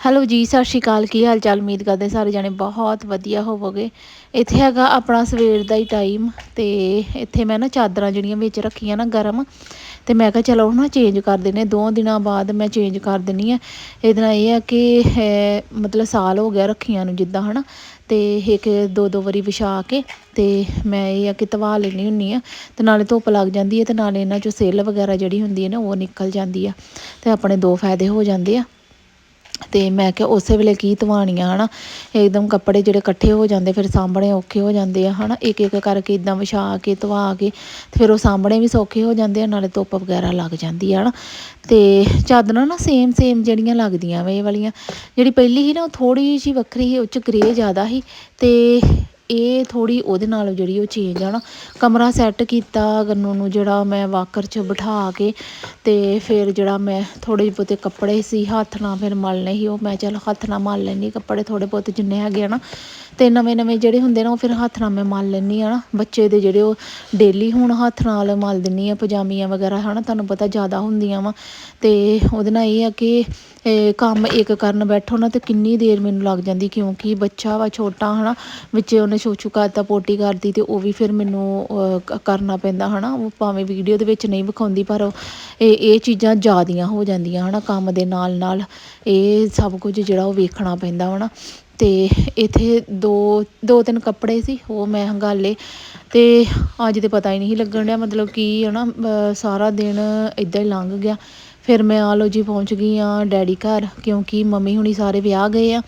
Hello ਜੀ, ਸਤਿ ਸ਼੍ਰੀ ਅਕਾਲ। ਕੀ ਹਾਲ ਚਾਲ ਉਮੀਦ ਕਰਦੇ ਸਾਰੇ ਜਾਣੇ ਬਹੁਤ ਵਧੀਆ ਹੋਵੋਗੇ। ਇੱਥੇ ਹੈਗਾ ਆਪਣਾ ਸਵੇਰ ਦਾ ਹੀ ਟਾਈਮ ਤੇ ਇੱਥੇ ਮੈਂ ਨਾ ਚਾਦਰਾਂ ਜਿਹੜੀਆਂ ਵਿੱਚ ਰੱਖੀਆਂ ਨਾ ਗਰਮ, ਤੇ ਮੈਂ ਕਿਹਾ ਚਲੋ ਨਾ ਚੇਂਜ ਕਰ ਦਿੰਨੇ ਦੋ ਦਿਨਾਂ ਬਾਅਦ ਮੈਂ ਚੇਂਜ ਕਰ ਦਿੰਨੀ ਆ ਇਹਦੇ ਨਾਲ ਇਹ ਆ ਕਿ ਮਤਲਬ ਸਾਲ ਹੋ ਗਿਆ ਰੱਖੀਆਂ ਨੂੰ ਜਿੱਦਾਂ, ਹਨਾ? ਤੇ ਇੱਕ ਦੋ ਦੋ ਵਾਰੀ ਵਿਛਾ ਕੇ ਤੇ ਮੈਂ ਇਹ ਆ ਕਿ ਧਵਾ ਲੈਣੀ ਹੁੰਨੀ ਆ ਤੇ ਨਾਲੇ ਧੁੱਪ ਲੱਗ ਜਾਂਦੀ ਹੈ ਤੇ ਨਾਲੇ ਇਹਨਾਂ ਚੋਂ ਸੇਲ ਵਗੈਰਾ ਜਿਹੜੀ ਹੁੰਦੀ ਹੈ ਨਾ, ਉਹ ਨਿਕਲ ਜਾਂਦੀ ਆ। ਤੇ ਆਪਣੇ ਦੋ ਫਾਇਦੇ ਹੋ ਜਾਂਦੇ ਆ। ਤੇ ਮੈਂ ਕਿਹਾ ਉਸੇ ਵੇਲੇ ਕੀ ਧਵਾਣੀਆਂ, ਹਨਾ? ਇੱਕਦਮ ਕੱਪੜੇ ਜਿਹੜੇ ਇਕੱਠੇ ਹੋ ਜਾਂਦੇ, ਫਿਰ ਸਾਂਭਣੇ ਔਖੇ ਹੋ ਜਾਂਦੇ ਆ, ਹਨਾ? ਇੱਕ ਇੱਕ ਕਰਕੇ ਇਦਾਂ ਵਿਛਾ ਕੇ, ਧਵਾ ਕੇ, ਫਿਰ ਉਹ ਸਾਂਭਣੇ ਵੀ ਸੌਖੇ ਹੋ ਜਾਂਦੇ ਆ, ਨਾਲੇ ਧੁੱਪ ਵਗੈਰਾ ਲੱਗ ਜਾਂਦੀ ਆ, ਹਨਾ? ਤੇ ਚਾਦਰਾਂ ਨਾ ਸੇਮ ਸੇਮ ਜਿਹੜੀਆਂ ਲੱਗਦੀਆਂ ਵੇ ਇਹ ਵਾਲੀਆਂ। ਜਿਹੜੀ ਪਹਿਲੀ ਸੀ ਨਾ, ਉਹ ਥੋੜੀ ਜਿਹੀ ਵੱਖਰੀ ਸੀ, ਉਹ ਚ ਗ੍ਰੇ ਜ਼ਿਆਦਾ ਸੀ। ਤੇ ਇਹ ਥੋੜੀ ਉਹਦੇ ਨਾਲ ਜਿਹੜੀ ਉਹ ਚੇਂਜ ਆ ਨਾ, ਕਮਰਾ ਸੈੱਟ ਕੀਤਾ ਗੰਨੂ ਨੂੰ ਜਿਹੜਾ ਮੈਂ ਵਾਕਰ 'ਚ ਬਿਠਾ ਕੇ ਤੇ ਫਿਰ ਜਿਹੜਾ ਮੈਂ ਥੋੜੇ ਬਹੁਤੇ ਕੱਪੜੇ ਸੀ, ਹੱਥ ਨਾਲ ਫਿਰ ਮਲਣੇ ਸੀ, ਉਹ ਮੈਂ ਚੱਲ ਹੱਥ ਨਾਲ ਮਲ ਲੈਂਦੀ ਕੱਪੜੇ ਥੋੜੇ ਬਹੁਤ ਜਿੰਨੇ ਹੈਗੇ ਆ ਨਾ, ਤੇ ਨਵੇਂ ਨਵੇਂ ਜਿਹੜੇ ਹੁੰਦੇ ਨਾ ਉਹ ਫਿਰ ਹੱਥ ਨਾਲ ਮੈਂ ਮਲ ਲੈਂਦੀ ਆ ਨਾ, ਬੱਚੇ ਦੇ ਜਿਹੜੇ ਉਹ ਡੇਲੀ ਹੁਣ ਹੱਥ ਨਾਲ ਮਲ ਦਿੰਨੀ ਆ ਪਜਾਮੀਆਂ ਵਗੈਰਾ, ਹਨਾ, ਤੁਹਾਨੂੰ ਪਤਾ ਜ਼ਿਆਦਾ ਹੁੰਦੀਆਂ ਵਾ, ਤੇ ਉਹਦੇ ਨਾਲ ਇਹ ਆ ਕਿ ਕੰਮ ਇੱਕ ਕਰਨ ਬੈਠੋ ਨਾ ਤੇ ਕਿੰਨੀ ਦੇਰ ਮੈਨੂੰ ਲੱਗ ਜਾਂਦੀ ਕਿਉਂਕਿ ਬੱਚਾ ਵਾ ਛੋਟਾ ਹਨਾ ਵਿੱਚ ਉਹਨੇ ਛੋਛੂ ਕਰਤਾ ਪੋਟੀ ਕਰਦੀ ਤੇ ਉਹ ਵੀ ਫਿਰ ਮੈਨੂੰ ਕਰਨਾ ਪੈਂਦਾ ਹਨਾ ਉਹ ਭਾਵੇਂ ਵੀਡੀਓ ਦੇ ਵਿੱਚ ਨਹੀਂ ਵਿਖਾਉਂਦੀ ਪਰ ਉਹ ਇਹ ਇਹ ਚੀਜ਼ਾਂ ਜ਼ਿਆਦੀਆਂ ਹੋ ਜਾਂਦੀਆਂ ਹਨਾ ਕੰਮ ਦੇ ਨਾਲ ਨਾਲ ਇਹ ਸਭ ਕੁਝ ਜਿਹੜਾ ਉਹ ਵੇਖਣਾ ਪੈਂਦਾ ਹਨਾ ਤੇ ਇੱਥੇ ਦੋ ਦੋ ਤਿੰਨ ਕੱਪੜੇ ਸੀ ਉਹ ਮੈਂ ਹੰਗਾਲੇ ਤੇ ਅੱਜ ਤੇ ਪਤਾ ਹੀ ਨਹੀਂ ਲੱਗਣ ਡਿਆ ਮਤਲਬ ਕਿ ਹਨਾ ਅਹ, ਸਾਰਾ ਦਿਨ ਇਦਾਂ ਹੀ ਲੰਘ ਗਿਆ। ਫਿਰ ਮੈਂ ਆ ਲੋ ਜੀ ਪਹੁੰਚ ਗਈ ਆ ਡੈਡੀ ਘਰ, ਕਿਉਂਕਿ ਮੰਮੀ ਹੁਣੀ ਸਾਰੇ ਵਿਆਹ ਗਏ ਆ।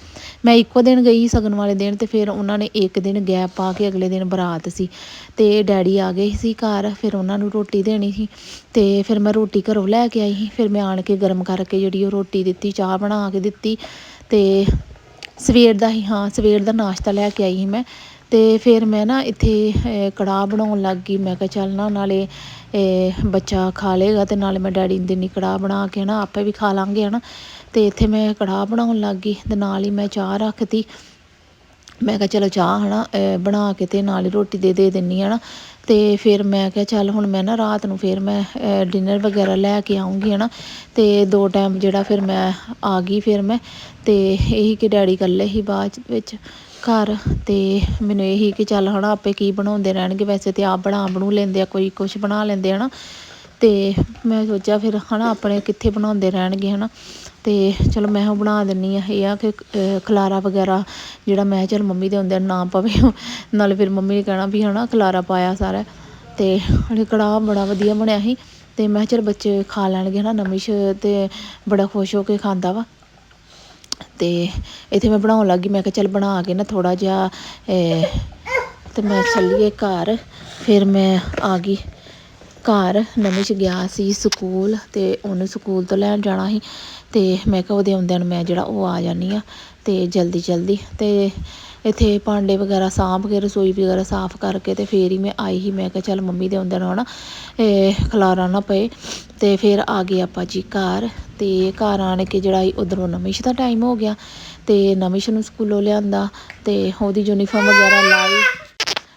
ਮੈਂ ਇੱਕੋ ਦਿਨ ਗਈ ਸਗਨ ਵਾਲੇ ਦਿਨ ਤੇ ਫਿਰ ਉਹਨਾਂ ਨੇ ਇੱਕ ਦਿਨ ਗੈਪ ਪਾ ਕੇ ਅਗਲੇ ਦਿਨ ਬਰਾਤ ਸੀ ਤੇ ਡੈਡੀ ਆ ਗਏ ਸੀ ਘਰ, ਫਿਰ ਉਹਨਾਂ ਨੂੰ ਰੋਟੀ ਦੇਣੀ ਸੀ ਤੇ ਫਿਰ ਮੈਂ ਰੋਟੀ ਘਰੋਂ ਲੈ ਕੇ ਆਈ ਸੀ। ਫਿਰ ਮੈਂ ਆਣ ਕੇ ਗਰਮ ਕਰਕੇ ਜਿਹੜੀ ਉਹ ਰੋਟੀ ਦਿੱਤੀ, ਚਾਹ ਬਣਾ ਕੇ ਦਿੱਤੀ ਤੇ ਸਵੇਰ ਦਾ ਹੀ, ਹਾਂ ਸਵੇਰ ਦਾ ਨਾਸ਼ਤਾ ਲੈ ਕੇ ਆਈ ਸੀ ਮੈਂ। ਤੇ ਫਿਰ ਮੈਂ ਨਾ ਇੱਥੇ ਕੜਾਹ ਬਣਾਉਣ ਲੱਗ ਗਈ। ਮੈਂ ਕਿਹਾ ਚੱਲ ਨਾ, ਨਾਲੇ ਬੱਚਾ ਖਾ ਲੇਗਾ ਤੇ ਨਾਲੇ ਮੈਂ ਡੈਡੀ ਨੂੰ ਦਿੰਨੀ ਕੜਾਹ ਬਣਾ ਕੇ ਨਾ ਆਪੇ ਵੀ ਖਾ ਲਾਂਗੇ, ਹਨਾ। ਤੇ ਇੱਥੇ ਮੈਂ ਕੜਾਹ ਬਣਾਉਣ ਲੱਗ ਗਈ ਤੇ ਨਾਲ ਹੀ ਮੈਂ ਚਾਹ ਰੱਖਤੀ। ਮੈਂ ਕਿਹਾ ਚਲੋ ਚਾਹ, ਹਨਾ, ਅਹ, ਬਣਾ ਕੇ ਤੇ ਨਾਲ ਹੀ ਰੋਟੀ ਦੇ ਦੇ ਦਿੰਨੀ ਆ ਨਾ ਤੇ ਫਿਰ ਮੈਂ ਕਿਹਾ ਚੱਲ ਹੁਣ ਮੈਂ ਨਾ ਰਾਤ ਨੂੰ ਫਿਰ ਮੈਂ ਡਿਨਰ ਵਗੈਰਾ ਲੈ ਕੇ ਆਉਂਗੀ ਹਨਾ। ਤੇ ਦੋ ਟਾਈਮ ਜਿਹੜਾ ਫਿਰ ਮੈਂ ਆ ਗਈ ਫਿਰ ਮੈਂ। ਤੇ ਇਹੀ ਕਿ ਡੈਡੀ ਇਕੱਲੇ ਹੀ ਬਾਅਦ ਵਿੱਚ। ਘਰ ਤੇ ਮੈਨੂੰ ਇਹ ਹੀ ਕਿ ਚੱਲ ਹਨਾ, ਆਪੇ ਕੀ ਬਣਾਉਂਦੇ ਰਹਿਣਗੇ। ਵੈਸੇ ਤੇ ਆਪ ਬਣਾ ਬਣੂ ਲੈਂਦੇ ਆ, ਕੋਈ ਕੁਝ ਬਣਾ ਲੈਂਦੇ ਹਨਾ ਤੇ ਮੈਂ ਸੋਚਿਆ ਫਿਰ ਹਨਾ, ਆਪਣੇ ਕਿੱਥੇ ਬਣਾਉਂਦੇ ਰਹਿਣਗੇ ਹਨਾ। ਤੇ ਚਲੋ ਮੈਂ ਉਹ ਬਣਾ ਦਿੰਨੀ ਆ। ਇਹ ਆ ਕਿ ਖਲਾਰਾ ਵਗੈਰਾ ਜਿਹੜਾ ਮੈਂ ਚਲ ਮੰਮੀ ਦੇ ਹੁੰਦੇ ਨਾ ਪਵੇ ਨਾਲੇ ਫਿਰ ਮੰਮੀ ਨੇ ਕਹਿਣਾ ਵੀ ਹਨਾ, ਖਲਾਰਾ ਪਾਇਆ ਸਾਰਾ। ਤੇ ਹਲੇ ਕੜਾਹ ਬੜਾ ਵਧੀਆ ਬਣਿਆ ਸੀ। ਤੇ ਮੈਂ ਚਲ ਬੱਚੇ ਖਾ ਲੈਣਗੇ ਹਨਾ, ਨਮਿਸ਼ ਤੇ ਬੜਾ ਖੁਸ਼ ਹੋ ਕੇ ਖਾਂਦਾ ਵਾ। ਤੇ ਇੱਥੇ ਮੈਂ ਬਣਾਉਣ ਲੱਗੀ ਮੈਂ ਕਿਹਾ ਚੱਲ ਬਣਾ ਕੇ ਨਾ ਥੋੜਾ ਜਿਹਾ ਅਹ, ਤੇ ਮੈਂ ਚੱਲੀਏ ਘਰ। ਫਿਰ ਮੈਂ ਆ ਗਈ ਘਰ ਨਵੀਂ ਗਿਆ ਸੀ ਸਕੂਲ ਤੇ ਉਹਨੂੰ ਸਕੂਲ ਤੋਂ ਲੈਣ ਜਾਣਾ ਸੀ। ਤੇ ਮੈਂ ਕਿਹਾ ਉਹਦੇ ਆਉਂਦਿਆਂ ਨੂੰ ਮੈਂ ਜਿਹੜਾ ਉਹ ਆ ਜਾਨੀ ਆ ਤੇ ਜਲਦੀ ਜਲਦੀ ਤੇ ਇੱਥੇ ਭਾਂਡੇ ਵਗੈਰਾ ਸਾਂਭ ਕੇ, ਰਸੋਈ ਵਗੈਰਾ ਸਾਫ਼ ਕਰਕੇ ਅਤੇ ਫਿਰ ਹੀ ਮੈਂ ਆਈ ਸੀ। ਮੈਂ ਕਿਹਾ ਚੱਲ ਮੰਮੀ ਦੇ ਆਉਂਦਿਆਂ ਨੂੰ ਹਨਾ ਇਹ ਖਲਾਰਾ ਨਾ ਪਏ। ਅਤੇ ਫਿਰ ਆ ਗਏ ਆਪਾਂ ਜੀ ਘਰ ਅਤੇ ਘਰ ਆਣ ਕੇ ਜਿਹੜਾ ਉਧਰੋਂ ਨਮਿਸ਼ ਦਾ ਟਾਈਮ ਹੋ ਗਿਆ ਅਤੇ ਨਮਿਸ਼ ਨੂੰ ਸਕੂਲੋਂ ਲਿਆਂਦਾ ਅਤੇ ਉਹਦੀ ਯੂਨੀਫਾਰਮ ਵਗੈਰਾ ਲਾਈ।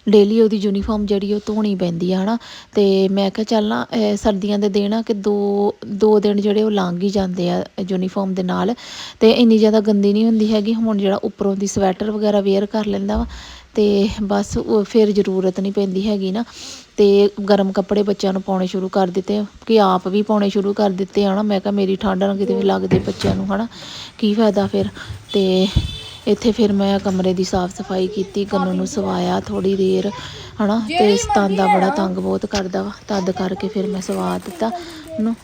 ਡੇਲੀ ਉਹਦੀ ਯੂਨੀਫਾਰਮ ਜਿਹੜੀ ਉਹ ਧੋਣੀ ਪੈਂਦੀ ਆ, ਹਨਾ? ਤੇ ਮੈਂ ਕਿਹਾ ਚੱਲ ਨਾ, ਇਹ ਸਰਦੀਆਂ ਦੇ ਦਿਨ ਆ ਕਿ ਦੋ ਦੋ ਦਿਨ ਜਿਹੜੇ ਉਹ ਲੰਘ ਹੀ ਜਾਂਦੇ ਆ ਯੂਨੀਫਾਰਮ ਦੇ ਨਾਲ। ਤੇ ਇੰਨੀ ਜ਼ਿਆਦਾ ਗੰਦੀ ਨਹੀਂ ਹੁੰਦੀ ਹੈਗੀ, ਹੁਣ ਜਿਹੜਾ ਉੱਪਰੋਂ ਦੀ ਸਵੈਟਰ ਵਗੈਰਾ ਵੇਅਰ ਕਰ ਲੈਂਦਾ ਵਾ, ਤੇ ਬਸ ਫਿਰ ਜ਼ਰੂਰਤ ਨਹੀਂ ਪੈਂਦੀ ਹੈਗੀ ਨਾ। ਤੇ ਗਰਮ ਕੱਪੜੇ ਬੱਚਿਆਂ ਨੂੰ ਪਾਉਣੇ ਸ਼ੁਰੂ ਕਰ ਦਿੱਤੇ, ਕਿ ਆਪ ਵੀ ਪਾਉਣੇ ਸ਼ੁਰੂ ਕਰ ਦਿੱਤੇ, ਹਨਾ? ਮੈਂ ਕਿਹਾ ਮੇਰੀ ਠੰਡ ਨਾ ਕਿਤੇ ਵੀ ਲੱਗਦੇ ਬੱਚਿਆਂ ਨੂੰ, ਹਨਾ? ਕੀ ਫਾਇਦਾ ਫਿਰ? ਤੇ ਇੱਥੇ ਫਿਰ ਮੈਂ ਕਮਰੇ ਦੀ ਸਾਫ਼ ਸਫ਼ਾਈ ਕੀਤੀ ਗੰਨੂ ਨੂੰ ਸਵਾਇਆ ਥੋੜੀ ਦੇਰ ਹਨਾ? ਤੇ ਸਤਾਂਦਾ ਬੜਾ ਤੰਗ ਬਹੁਤ ਕਰਦਾ ਵਾ ਤਦ ਕਰਕੇ ਫਿਰ ਮੈਂ ਸਵਾ ਦਿੱਤਾ ਉਹਨੂੰ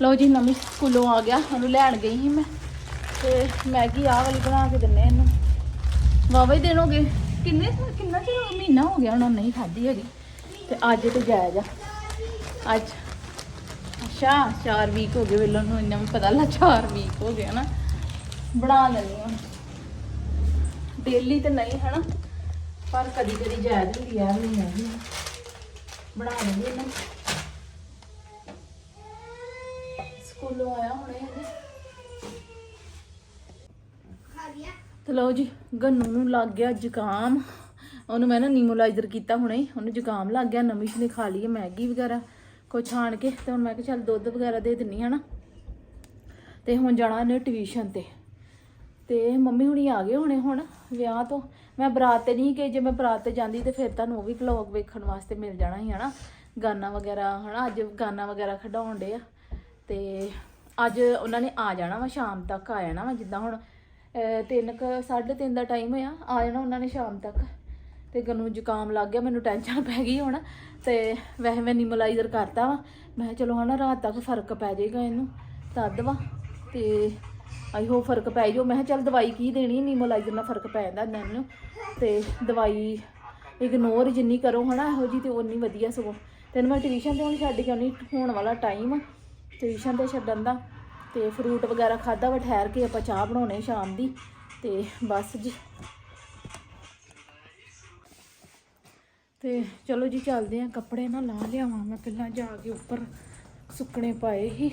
ਲੋ ਜੀ ਨਮੀ ਸਕੂਲੋਂ ਆ ਗਿਆ ਉਹਨੂੰ ਲੈਣ ਗਈ ਸੀ ਮੈਂ। ਤੇ ਮੈਗੀ ਆਹ ਵਾਲੀ ਬਣਾ ਕੇ ਦਿੰਨੇ ਇਹਨੂੰ। ਵਾਵਾ ਹੀ ਦੇਣੋਗੇ? ਕਿੰਨੇ ਕਿੰਨਾ ਚਿਰ ਮਹੀਨਾ ਹੋ ਗਿਆ ਉਹਨਾਂ ਨਹੀਂ ਖਾਧੀ ਹੈਗੀ। ਤੇ ਅੱਜ ਤੇ ਜਾਇਜ਼ ਆ। ਅੱਜ। ਅੱਛਾ 4 ਵੀਕ ਹੋ ਗਏ ਵੇਲੋਂ ਨੂੰ ਇੰਨਾ ਵੀ ਪਤਾ ਲੱਗ 4 ਵੀਕ ਹੋ ਗਿਆ ਨਾ ਬਣਾ ਲੈਣੀ ਆ ਡੇਲੀ ਤੇ ਨਹੀਂ ਹਨਾ ਪਰ ਕਦੀ ਕਦੀ ਜਾਇਜ਼ ਹੁੰਦੀ ਆ ਵੀ ਨਹੀਂ ਬਣਾ ਲੈਂਦੀ ਇਹਨਾਂ ਸਕੂਲੋਂ ਆਇਆ ਹੁਣ ਤੇ ਲਓ ਜੀ ਗੰਨੂ ਨੂੰ ਲੱਗ ਗਿਆ ਜ਼ੁਕਾਮ। ਉਹਨੂੰ ਮੈਂ ਨਾ ਨੀਮੋਲਾਈਜ਼ਰ ਕੀਤਾ ਹੁਣੇ, ਉਹਨੂੰ ਜ਼ੁਕਾਮ ਲੱਗ ਗਿਆ ਨਮਿਸ਼ ਨੇ ਖਾ ਲਈ ਮੈਗੀ ਵਗੈਰਾ, ਕੁਛ ਆਣ ਕੇ, ਤੇ ਹੁਣ ਮੈਂ ਕਿਹਾ ਚੱਲ ਦੁੱਧ ਵਗੈਰਾ ਦੇ ਦਿੰਨੀ ਆ ਨਾ। ਤੇ ਹੁਣ ਜਾਣਾ ਇਹਨੇ ਟਿਊਸ਼ਨ ਤੇ। ਤੇ ਮੰਮੀ ਹੁਣੀ ਆ ਗਏ ਹੋਣੇ ਹੁਣ ਵਿਆਹ ਤੋਂ। ਮੈਂ ਬਰਾਤ ਤੇ ਨਹੀਂ ਗਈ, ਜੇ ਮੈਂ ਬਰਾਤ ਤੇ ਜਾਂਦੀ ਤੇ ਫਿਰ ਤੁਹਾਨੂੰ ਉਹ ਵੀ ਵਲੌਗ ਵੇਖਣ ਵਾਸਤੇ ਮਿਲ ਜਾਣਾ ਸੀ ਹਨਾ ਗਾਨਾ ਵਗੈਰਾ, ਹਨਾ, ਅੱਜ ਗਾਨਾ ਵਗੈਰਾ ਖਡਾਉਣ ਡੇ ਆ। ਤੇ ਅੱਜ ਉਹਨਾਂ ਨੇ ਆ ਜਾਣਾ ਵਾ, ਸ਼ਾਮ ਤੱਕ ਆ ਜਾਣਾ ਵਾ, ਜਿੱਦਾਂ ਹੁਣ 3 ਕ ਤਿੰਨ ਦਾ ਟਾਈਮ ਹੋਇਆ, ਆ ਜਾਣਾ ਉਹਨਾਂ ਨੇ ਸ਼ਾਮ ਤੱਕ। ਤੇ ਗਨੂੰ ਜ਼ੁਕਾਮ ਲੱਗ ਗਿਆ, ਮੈਨੂੰ ਟੈਨਸ਼ਨ ਪੈ ਗਈ ਹੁਣ ਤੇ ਵੈਸੇ ਮੈਂ ਨਿਮਲਾਈਜ਼ਰ ਕਰਤਾ ਵਾ। ਮੈਂ ਕਿਹਾ ਚਲੋ ਹਨਾ, ਰਾਤ ਤੱਕ ਫ਼ਰਕ ਪੈ ਜਾਏਗਾ ਇਹਨੂੰ, ਤਦ ਵਾ। ਤੇ ਆਈ ਹੋ ਫ਼ਰਕ ਪੈ ਜਾਓ ਮੈਂ ਕਿਹਾ ਚੱਲ ਦਵਾਈ ਕੀ ਦੇਣੀ, ਨਿਮੋਲਾਈਜ਼ਰ ਨਾਲ ਫ਼ਰਕ ਪੈ ਜਾਂਦਾ ਹੁੰਦਾ ਮੈਨੂੰ ਤੇ ਦਵਾਈ ਇਗਨੋਰ ਜਿੰਨੀ ਕਰੋ ਹਨਾ, ਇਹੋ ਜੀ ਤੇ ਉਨੀ ਵਧੀਆ ਸਗੋਂ। ਤੇ ਮੈਂ ਟਿਊਸ਼ਨ ਤੇ ਹੁਣ ਛੱਡ ਕੇ ਆਉਣੀ, ਹੋਣ ਵਾਲਾ ਟਾਈਮ ਟਿਊਸ਼ਨ ਤੇ ਛੱਡਣ ਦਾ। ਤੇ ਫਰੂਟ ਵਗੈਰਾ ਖਾਦਾ ਵਾ, ਠਹਿਰ ਕੇ ਆਪਾਂ ਚਾਹ ਬਣਾਉਣੇ ਸ਼ਾਮ ਦੀ। ਤੇ ਬਸ ਜੀ। ਤੇ ਚਲੋ ਜੀ ਚੱਲਦੇ ਆ ਕੱਪੜੇ ਨਾ ਲਾ ਲਿਆਵਾਂ ਮੈਂ ਪਹਿਲਾਂ ਜਾ ਕੇ ਉੱਪਰ ਸੁੱਕਣੇ ਪਾਏ ਸੀ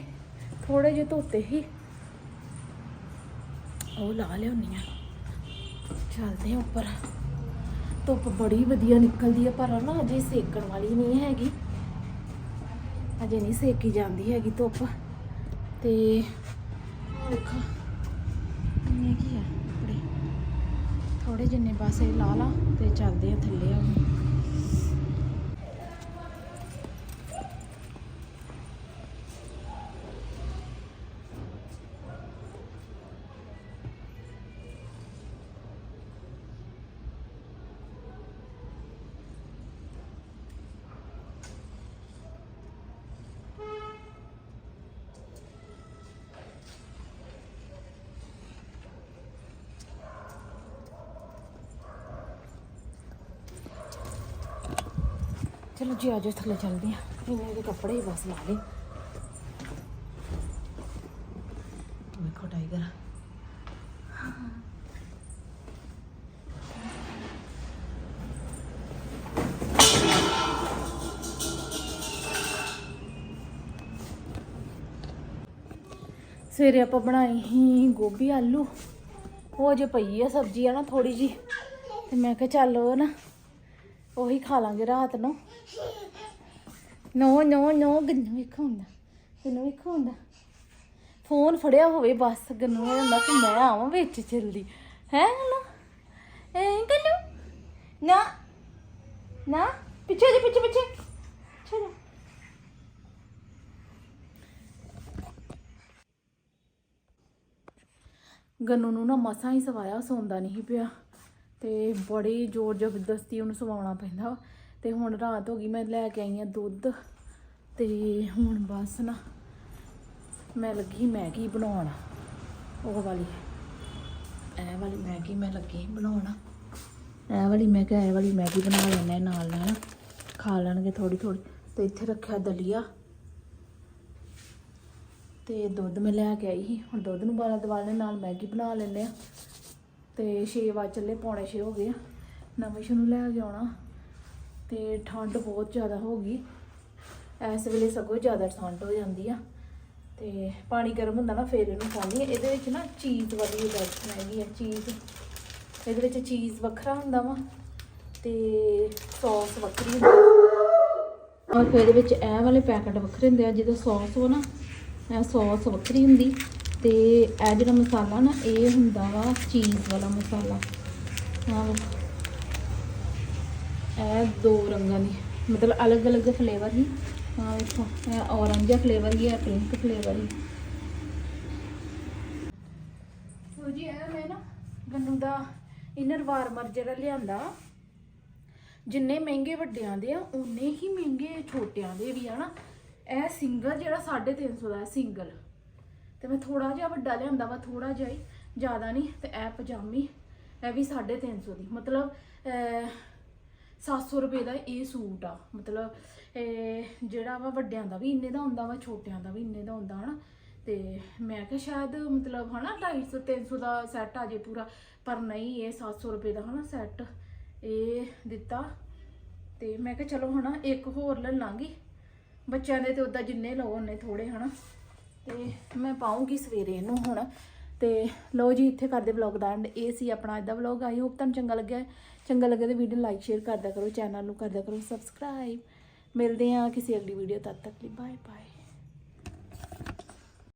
ਥੋੜੇ ਜਿਹੇ ਧੋਤੇ ਸੀ। ਉਹ ਲਾ ਲਿਆਉਣੀ ਆ। ਚੱਲਦੇ ਆ ਉੱਪਰ। ਧੁੱਪ ਬੜੀ ਵਧੀਆ ਨਿਕਲਦੀ ਹੈ ਪਰ ਨਾ ਅਜੇ ਸੇਕਣ ਵਾਲੀ ਨਹੀਂ ਹੈਗੀ। ਅਜੇ ਨਹੀਂ ਸੇਕੀ ਜਾਂਦੀ ਹੈਗੀ ਧੁੱਪ। ਤੇ ਦੇਖੋ ਇਹ ਕੀ ਆ ਕੱਪੜੇ। ਥੋੜੇ ਜਿੰਨੇ ਪਾਸੇ ਲਾ ਲਾ ਤੇ ਚੱਲਦੇ ਆ ਥੱਲੇ ਆ ਚਲੋ ਜੀ, ਆਜੋ ਥੱਲੇ ਚੱਲਦੇ ਆ ਇਹਨੇ ਦੇ ਕੱਪੜੇ ਹੀ ਬਸ ਲਾ ਲਏ। ਵੇਖੋ ਟਾਈਗਰ। ਸਵੇਰੇ ਆਪਾਂ ਬਣਾਈ ਸੀ ਗੋਭੀ ਆਲੂ। ਉਹ ਜੇ ਪਈ ਆ ਸਬਜ਼ੀ ਆ ਨਾ ਥੋੜੀ ਜੀ ਤੇ ਮੈਂ ਕਿਹਾ ਚੱਲ ਉਹ ਨਾ, ਉਹੀ ਖਾ ਲਾਂਗੇ ਰਾਤ ਨੂੰ। ਨੋ ਨੋ ਨੋ, ਗੰਨੂ ਵੇਖੋ ਹੁੰਦਾ, ਗੰਨੂ ਵੇਖੋ ਹੁੰਦਾ। ਫੋਨ ਫੜਿਆ ਹੋਵੇ ਬਸ, ਗੰਨੂ ਇਹ ਹੁੰਦਾ ਕਿ ਮੈਂ ਆਵਾਂ ਵਿੱਚ ਜਲਦੀ। ਹੈ, ਗੰਨੂ? ਐ ਗੰਨੂ? ਨਾ ਨਾ, ਪਿੱਛੇ ਜੀ, ਪਿੱਛੇ ਪਿੱਛੇ। ਪਿੱਛੇ ਗੰਨੂ ਨੂੰ ਨਾ ਮਸਾਂ ਹੀ ਸਵਾਇਆ, ਸੌਂਦਾ ਨਹੀਂ ਪਿਆ। ਤੇ ਬੜੀ ਜ਼ੋਰ ਜ਼ਬਰਦਸਤੀ ਉਹਨੂੰ ਸਵਾਉਣਾ ਪੈਂਦਾ। ਤੇ ਹੁਣ ਰਾਤ ਹੋ ਗਈ, ਮੈਂ ਲੈ ਕੇ ਆਈ ਆ ਦੁੱਧ ਤੇ ਹੁਣ ਬਸ ਨਾ ਮੈਂ ਲੱਗੀ ਮੈਗੀ ਬਣਾਉਣ, ਉਹ ਵਾਲੀ। ਇਹ ਵਾਲੀ ਮੈਗੀ ਮੈਂ ਲੱਗੀ ਬਣਾਉਣ। ਇਹ ਵਾਲੀ ਮੈਂ ਕਿਹਾ ਇਹ ਵਾਲੀ ਮੈਗੀ ਬਣਾ ਲੈਣੇ ਨਾਲ ਨਾਲ, ਖਾ ਲੈਣਗੇ ਥੋੜੀ ਥੋੜੀ ਤੇ ਇੱਥੇ ਰੱਖਿਆ ਦਲੀਆ। ਤੇ ਦੁੱਧ ਮੈਂ ਲੈ ਕੇ ਆਈ ਸੀ, ਹੁਣ ਦੁੱਧ ਨੂੰ ਬਾਲਾ ਦਵਾਲੇ ਨਾਲ ਮੈਗੀ ਬਣਾ ਲੈਂਦੇ ਆ ਤੇ 6 ਵਜੇ ਚੱਲੇ, ਪੌਣੇ 6 ਹੋ ਗਏ ਆ। ਨਵੇਂ ਨੂੰ ਲੈ ਕੇ ਆਉਣਾ। ਤੇ ਠੰਡ ਬਹੁਤ ਜ਼ਿਆਦਾ ਹੋ ਗਈ। ਇਸ ਵੇਲੇ ਸਗੋਂ ਜ਼ਿਆਦਾ ਠੰਡ ਹੋ ਜਾਂਦੀ ਆ। ਤੇ ਪਾਣੀ ਗਰਮ ਹੁੰਦਾ ਨਾ, ਫੇਰ ਇਹਨੂੰ ਪਾਉਂਦੀ ਆ ਇਹਦੇ ਵਿੱਚ ਨਾ ਚੀਜ਼ ਵਾਲੀ ਵੈਰਾਈਟੀ ਹੈਗੀ ਆ, ਚੀਜ਼। ਇਹਦੇ ਵਿੱਚ ਚੀਜ਼ ਵੱਖਰਾ ਹੁੰਦਾ ਵਾ ਤੇ ਸੌਸ ਵੱਖਰੀ ਹੁੰਦੀ ਔਰ ਫਿਰ ਇਹਦੇ ਵਿੱਚ ਇਹ ਵਾਲੇ ਪੈਕਟ ਵੱਖਰੇ ਹੁੰਦੇ ਆ, ਜਿਹਦਾ ਸੌਸ ਹੋ ਨਾ, ਇਹ ਸੌਸ ਵੱਖਰੀ ਹੁੰਦੀ। ਤੇ ਇਹ ਜਿਹੜਾ ਮਸਾਲਾ ਨਾ, ਇਹ ਹੁੰਦਾ ਵਾ ਚੀਜ਼ ਵਾਲਾ ਮਸਾਲਾ। ਆਹ ਇਹ ਦੋ ਰੰਗਾਂ ਦੀ। ਮਤਲਬ ਅਲੱਗ-ਅਲੱਗ ਫਲੇਵਰ ਹੀ। ਆਹ ਵੇਖੋ, ਇਹ ਔਰੰਜ ਫਲੇਵਰ ਹੀ ਹੈ ਪਿੰਕ ਫਲੇਵਰ ਹੀ। ਲੋ ਜੀ, ਇਹ ਮੈਂ ਨਾ ਗੰਨੂ ਦਾ ਇਨਰ ਵਾਰਮਰ ਜਿਹੜਾ ਲਿਆਂਦਾ, ਜਿੰਨੇ ਮਹਿੰਗੇ ਵੱਡਿਆਂ ਦੇ ਆ ਉਨੇ ਹੀ ਮਹਿੰਗੇ ਛੋਟਿਆਂ ਦੇ ਵੀ ਆ ਨਾ। ਇਹ ਸਿੰਗਲ ਜਿਹੜਾ 350 ਦਾ ਹੈ ਸਿੰਗਲ ਤੇ ਮੈਂ ਥੋੜਾ ਜਿਹਾ ਵੱਡਾ ਲਿਆਂਦਾ ਵਾ ਥੋੜਾ ਜਿਹਾ ਹੀ, ਜ਼ਿਆਦਾ ਨਹੀਂ, ਤੇ ਇਹ ਪਜਾਮੀ, ਇਹ ਵੀ 350 ਦੀ। ਮਤਲਬ 700 ਰੁਪਏ ਦਾ ਇਹ ਸੂਟ ਆ। ਮਤਲਬ, ਇਹ ਜਿਹੜਾ ਵਾ ਵੱਡਿਆਂ ਦਾ ਵੀ, ਇੰਨੇ ਦਾ ਹੁੰਦਾ ਵਾ, ਛੋਟਿਆਂ ਦਾ ਵੀ ਇੰਨੇ ਦਾ ਹੁੰਦਾ ਹਨਾ। ਤੇ ਮੈਂ ਕਿਹਾ ਸ਼ਾਇਦ ਮਤਲਬ ਹਨਾ 250 300 ਦਾ ਸੈੱਟ ਆ ਜੇ ਪੂਰਾ। ਪਰ ਨਹੀਂ, ਇਹ 700 ਰੁਪਏ ਦਾ ਹਨਾ ਸੈੱਟ ਇਹ ਦਿੱਤਾ। ਤੇ ਮੈਂ ਕਿਹਾ ਚਲੋ ਹਨਾ, ਇੱਕ ਹੋਰ ਲੈ ਲਾਂਗੀ। ਬੱਚਿਆਂ ਦੇ ਤੇ ਉਦਾਂ ਜਿੰਨੇ ਲਓ ਉਹਨੇ ਥੋੜੇ ਹਨਾ। ਤੇ ਮੈਂ ਪਾਉਂਗੀ ਸਵੇਰੇ ਇਹਨੂੰ ਹੁਣ। ਤੇ ਲਓ ਜੀ, ਇੱਥੇ ਕਰਦੇ ਵਲੌਗ ਦਾ ਐਂਡ ਇਹ ਸੀ ਆਪਣਾ ਅੱਜ ਦਾ ਵਲੌਗ ਆਈ ਹੋਪ ਤੁਹਾਨੂੰ ਚੰਗਾ ਲੱਗਿਆ। ਚੰਗਾ ਲੱਗਿਆ ਤਾਂ ਵੀਡੀਓ ਲਾਈਕ ਸ਼ੇਅਰ ਕਰਦਾ ਕਰੋ ਚੈਨਲ ਨੂੰ ਕਰਦਾ ਕਰੋ ਸਬਸਕ੍ਰਾਈਬ ਮਿਲਦੇ ਹਾਂ ਕਿਸੇ ਅਗਲੀ ਵੀਡੀਓ ਤਦ ਤੱਕ ਲਈ। Bye bye